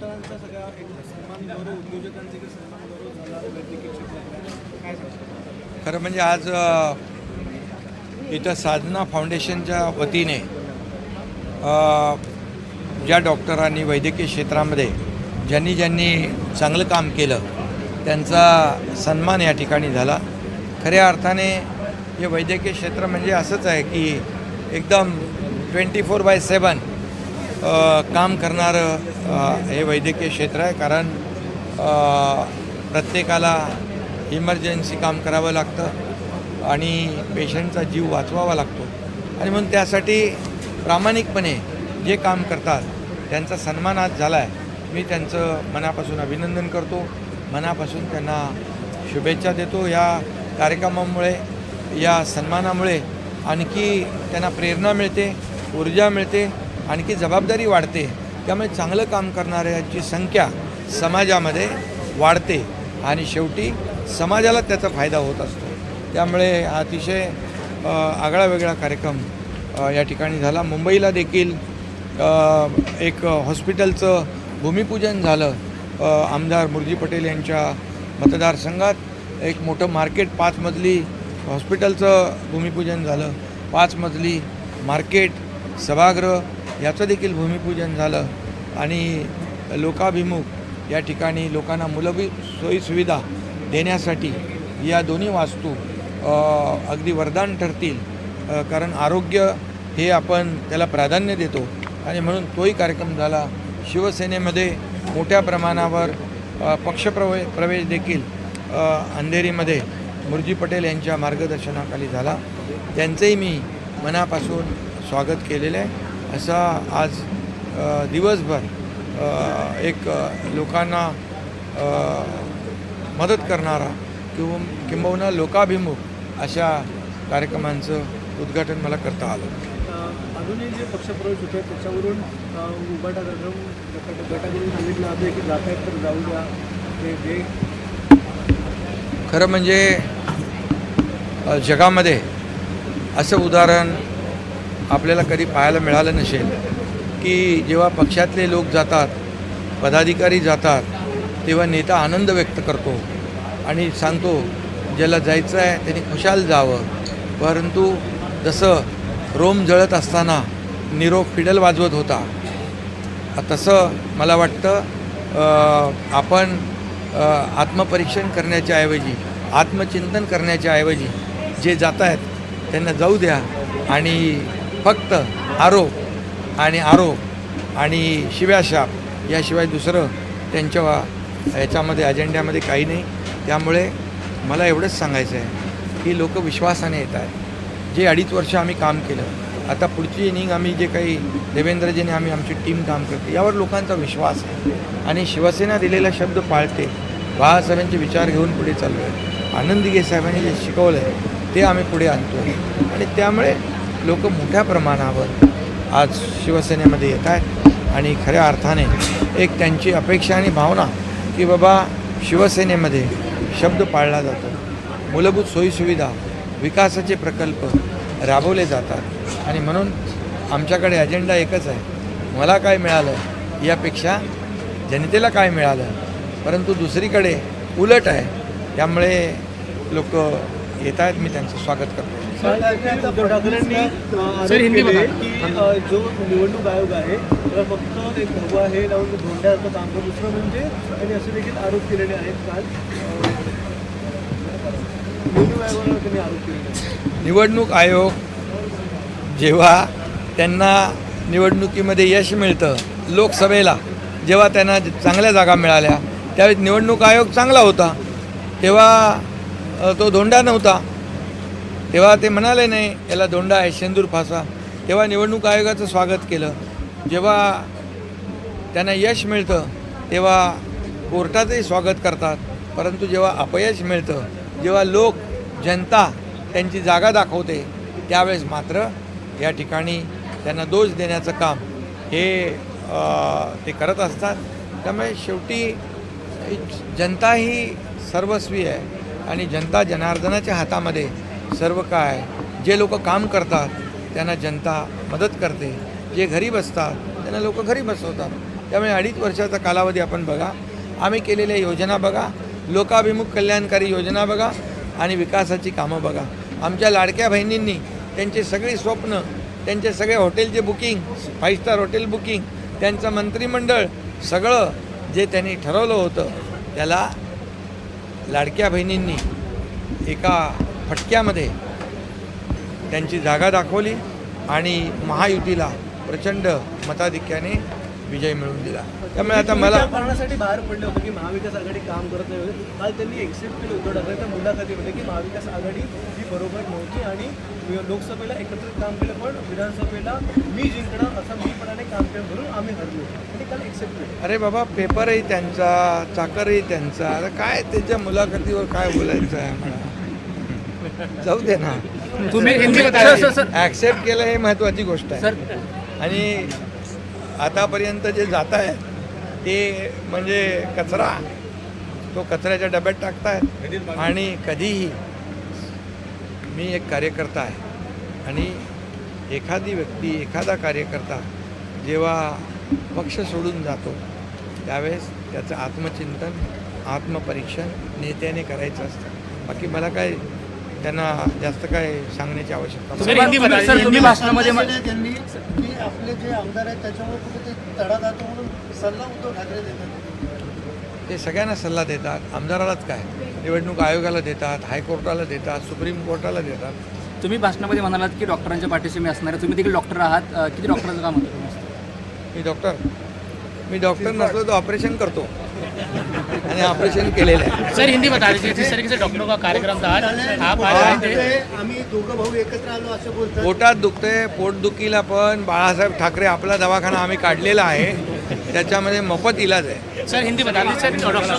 डॉक्टरांचा सगळा एक सन्मान गौरव उद्योजकांचे सन्मान गौरव झाला वैद्यकीय क्षेत्रात काय खरं म्हणजे आज इथं साधना फाउंडेशनच्या वतीने ज्या डॉक्टरांनी वैद्यकीय क्षेत्रामध्ये ज्यांनी ज्यांनी चांगलं काम केलं त्यांचा सन्मान या ठिकाणी झाला. खऱ्या अर्थाने हे वैद्यकीय क्षेत्र म्हणजे असंच आहे की एकदम ट्वेंटी फोर बाय सेवन काम करणारं हे वैद्यकीय क्षेत्र आहे कारण प्रत्येकाला इमर्जन्सी काम करावं लागतं आणि पेशंटचा जीव वाचवावा लागतो. आणि म्हणून त्यासाठी प्रामाणिकपणे जे काम करतात त्यांचा सन्मान आज झाला आहे मी त्यांचं मनापासून अभिनंदन करतो. मनापासून त्यांना शुभेच्छा देतो. या कार्यक्रमामुळे या सन्मानामुळे आणखी त्यांना प्रेरणा मिळते ऊर्जा मिळते. आणखी जबाबदारी वाढते. त्यामुळे चांगलं काम करणाऱ्यांची संख्या समाजामध्ये वाढते. आणि शेवटी समाजाला त्याचा फायदा होत असतो. त्यामुळे अतिशय आगळा वेगळा कार्यक्रम या ठिकाणी झाला. मुंबईला देखील एक हॉस्पिटलचं भूमिपूजन झालं. आमदार मुरजी पटेल यांच्या मतदारसंघात एक मोठं मार्केट पाच मजली हॉस्पिटलचं भूमिपूजन झालं. पाच मजली मार्केट सभागृह याचं देखील भूमिपूजन झालं. आणि लोकाभिमुख या ठिकाणी लोकांना मूलभूत सोयीसुविधा देण्यासाठी या दोन्ही वास्तू अगदी वरदान ठरतील. कारण आरोग्य हे आपण त्याला प्राधान्य देतो. आणि म्हणून तोही कार्यक्रम झाला. शिवसेनेमध्ये मोठ्या प्रमाणावर पक्षप्रवे प्रवेश देखील अंधेरीमध्ये मुरजी पटेल यांच्या मार्गदर्शनाखाली झाला. त्यांचंही मी मनापासून स्वागत केलेलं आहे. असा आज दिवसभर एक लोकांना मदत करणारा किंवा किंबहुना लोकाभिमुख अशा कार्यक्रमांचं उद्घाटन मला करता आलं. अजूनही जे पक्षप्रवेश होते त्याच्यावरून गटाकडून सांगितलं जातं की जात आहेत तर जाऊ द्या. ते जे खरं म्हणजे जगामध्ये असं उदाहरण आपल्याला कधी पाहायला मिळालं नसेल की जेव्हा पक्षातले लोक जातात पदाधिकारी जातात तेव्हा नेता आनंद व्यक्त करतो आणि सांगतो ज्याला जायचं आहे त्यांनी खुशाल जावं. परंतु जसं रोम जळत असताना निरोप फिडल वाजवत होता तसं मला वाटतं आपण आत्मपरीक्षण करण्याच्या ऐवजी आत्मचिंतन करण्याच्या ऐवजी जे जात आहेत त्यांना जाऊ द्या आणि फक्त आरोप आणि आरोप आणि शिव्याशाप याशिवाय दुसरं त्यांच्या याच्यामध्ये अजेंड्यामध्ये काही नाही. त्यामुळे मला एवढंच सांगायचं आहे की लोक विश्वासाने येत आहेत जे अडीच वर्ष आम्ही काम केलं आता पुढची इनिंग आम्ही जे काही देवेंद्रजीने आम्ही आमची टीम काम करते यावर लोकांचा विश्वास आहे. आणि शिवसेना दिलेला शब्द पाळते. बाळासाहेबांचे विचार घेऊन पुढे चाललो आहे आनंद साहेबांनी जे शिकवलं आहे ते आम्ही पुढे आणतो आणि त्यामुळे लोक मोठ्या प्रमाणावर आज शिवसेनेमध्ये येत आहेत आणि खऱ्या अर्थाने एक त्यांची अपेक्षा आणि भावना की बाबा शिवसेनेमध्ये शब्द पाळला जातो. मूलभूत सोयीसुविधा विकासाचे प्रकल्प राबवले जातात आणि म्हणून आमच्याकडे अजेंडा एकच आहे. मला काय मिळालं यापेक्षा जनतेला काय मिळालं? परंतु दुसरीकडे उलट आहे. त्यामुळे लोक येत आहेत मी त्यांचं स्वागत करतो. उद्धव ठाकरेंनी अ, आरोप केले की अ, जो निवडणूक आयोग आहे त्याला फक्त एक भगवा हे लावून धोंड्याचं काम करतो दुसरं म्हणजे त्यांनी असे देखील आरोप केलेले आहेत काल. अ, निवडणूक आयोगावर त्यांनी आरोप केलेले आहेत निवडणूक आयोग जेव्हा त्यांना निवडणुकीमध्ये यश मिळतं लोकसभेला जेव्हा त्यांना चांगल्या जागा मिळाल्या त्यावेळेस निवडणूक आयोग चांगला होता. तेव्हा तो धोंडा नव्हता. तेव्हा ते म्हणाले नाही याला धोंडा आहे शेंदूर फासा. तेव्हा निवडणूक आयोगाचं स्वागत केलं. जेव्हा त्यांना यश मिळतं तेव्हा कोर्टाचंही स्वागत करतात. परंतु जेव्हा अपयश मिळतं जेव्हा लोक जनता त्यांची जागा दाखवते त्यावेळेस मात्र या ठिकाणी त्यांना दोष देण्याचं काम हे ते करत असतात. त्यामुळे शेवटी जनता ही सर्वस्वी आहे. आणि जनता जनार्दनाच्या हातामध्ये सर्व काय जे लोक काम करतात त्यांना जनता मदत करते. जे घरी बसतात त्यांना लोक घरी बसवतात. त्यामुळे अडीच वर्षाचा कालावधी आपण बघा. आम्ही केलेल्या योजना बघा. लोकाभिमुख कल्याणकारी योजना बघा आणि विकासाची कामं बघा. आमच्या लाडक्या बहिणींनी त्यांचे सगळी स्वप्न त्यांचे सगळे हॉटेलचे booking five star hotel booking त्यांचं मंत्रिमंडळ सगळं जे त्यांनी ठरवलं होतं त्याला लाडक्या बहिणींनी एका फटक्यामध्ये त्यांची जागा दाखवली आणि महायुतीला प्रचंड मताधिक्याने विजय मिळवून दिला. त्यामुळे आता मला कारणासाठी बाहेर पडले होते की महाविकास आघाडी काम करत नाही होते. काल त्यांनी एक्सेप्ट केलं उद्धव ठाकरे त्या मुलाखतीमध्ये की महाविकास आघाडी ही बरोबर नव्हती आणि लोकसभेला एकत्रित काम केलं पण विधानसभेला मी जिंकणार असं मीपणाने काम केलं म्हणून आम्ही हरलो. आणि काल एक्सेप्ट केलं. अरे बाबा पेपरही त्यांचा चाकरही त्यांचा. आता काय त्याच्या मुलाखतीवर काय बोलायचं आहे मला जाऊ दे ना. तुम्ही हिंदी बता सर सर ॲक्सेप्ट केलं हे महत्त्वाची गोष्ट आहे. सर आणि आतापर्यंत जे जात आहे ते म्हणजे कचरा तो कचऱ्याच्या डब्यात टाकतायत आणि कधीही मी एक कार्यकर्ता आहे. आणि एखादी व्यक्ती एखादा कार्यकर्ता जेव्हा पक्ष सोडून जातो त्यावेळेस त्याचं आत्मचिंतन आत्मपरीक्षण नेत्याने करायचं असतं. बाकी मला काय त्यांना जास्त काय सांगण्याची आवश्यकता हिंदी भाषणामध्ये त्यांनी आपले जे आमदार आहेत त्याच्यामुळे कुठे ते तडा जातो म्हणून सल्ला उद्धव ठाकरे देतात. ते सगळ्यांना सल्ला देतात. आमदारालाच काय? निवडणूक आयोगाला देतात हायकोर्टाला देतात सुप्रीम कोर्टाला देतात. तुम्ही भाषणामध्ये म्हणालात की डॉक्टरांच्या पाठीशी मी असणार आहे. तुम्ही देखील डॉक्टर आहात. किती डॉक्टरांचं काम होतं? तुम्ही? मी डॉक्टर? मी डॉक्टर नसलो तर ऑपरेशन करतो. आणि ऑपरेशन केलेलं आहे. सर हिंदी बता दीजिए जिस तरीके से डॉक्टरों का कार्यक्रम था आप पोटात दुखतंय पोटदुखीला पण बाळासाहेब ठाकरे आपला दवाखाना आम्ही काढलेला आहे. त्याच्यामध्ये मोफत इलाज आहे. सर हिंदी बता दीजिए सर डॉक्टरों